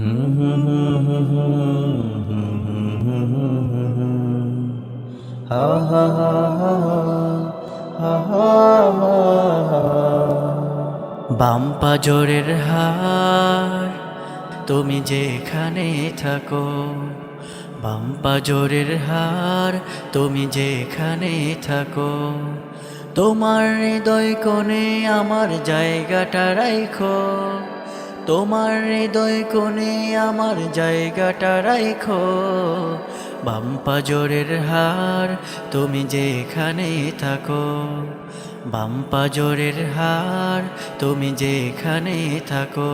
বাম পাজরের হার, তুমি যেখানে থাকো। বাম পাজরের হার, তুমি যেখানে থাকো। তোমার হৃদয় কোণে আমার জায়গাটা রাখো তোমার হৃদয় কোণে আমার জায়গাটা রাইখো। বাম পাজরের হার তুমি যেখানে থাকো। বাম পাজরের হার তুমি যেখানে থাকো।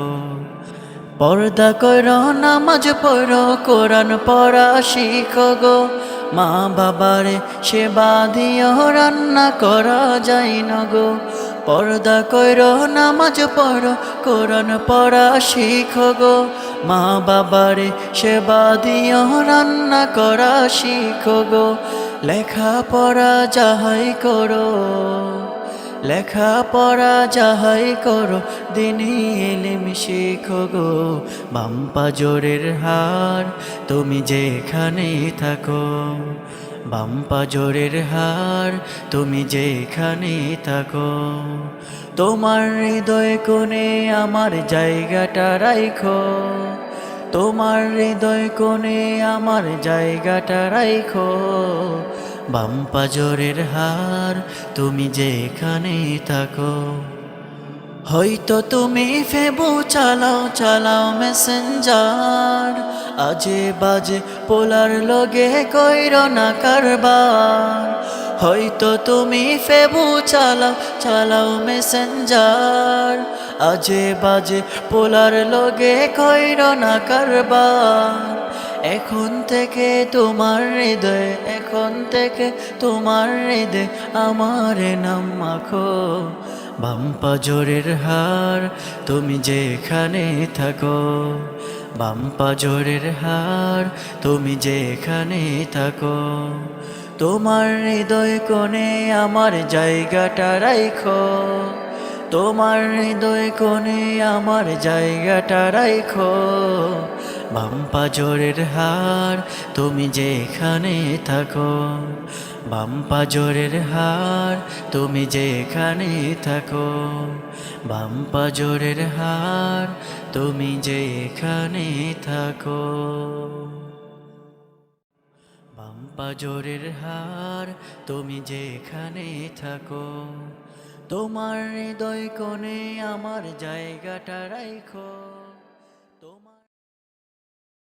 পর্দা কর, নামাজ পড়ো, কোরআন পড়া শিখো গো। মা বাবারে সেবা দিও, রান্না করা যায় না গো। পর্দা কর নামাজ পড়, কোরআন পড়া শিখ গো। মা বাবারে সেবা দিও, রান্না করা শিখ গো। লেখা পড়া যাহাই করো। লেখা পড়া যাহাই করো দিনী এলিম শিখো গো। বাম্পা জোরের হার, তুমি যেখানে থাকো। বাম্পা জোরের হার, তুমি যেখানে থাকো। তোমার হৃদয় কোণে আমার জায়গাটা রাইখো। তোমার হৃদয় কোণে আমার জায়গাটা রাখো বাম পাজরের হার, তুমি যেখানে থাকো। হয়তো তুমি ফেবু, চালাও চালাও মেসেঞ্জার। আজে বাজে পোলার লগে কইর না কারবার। হয়তো তুমি ফেবু, চালাও চালাও মেসেঞ্জার। আজে বাজে পোলার লগে কইর না কারবার। এখন থেকে তোমার হৃদয়, এখন থেকে তোমার হৃদয় আমার নাম মাখো। বাম্পা জোরের হার, তুমি যেখানে থাকো। বাম্পা জোরের হার, তুমি যেখানে থাকো। তোমার হৃদয় কোণে আমার জায়গাটা রাখো তোমার হৃদয় কোণে আমার জায়গাটা রাখো বাম্পা জোরের হার, তুমি যেখানে থাকো। বাম্পা জোরের হার, তুমি যেখানে থাকো। বাম্পা জোরের হার, তুমি যেখানে থাকো। বাম্পা জোরের হার, তুমি যেখানে থাকো। তোমার হৃদয় কোণে আমার জায়গাটা রাখো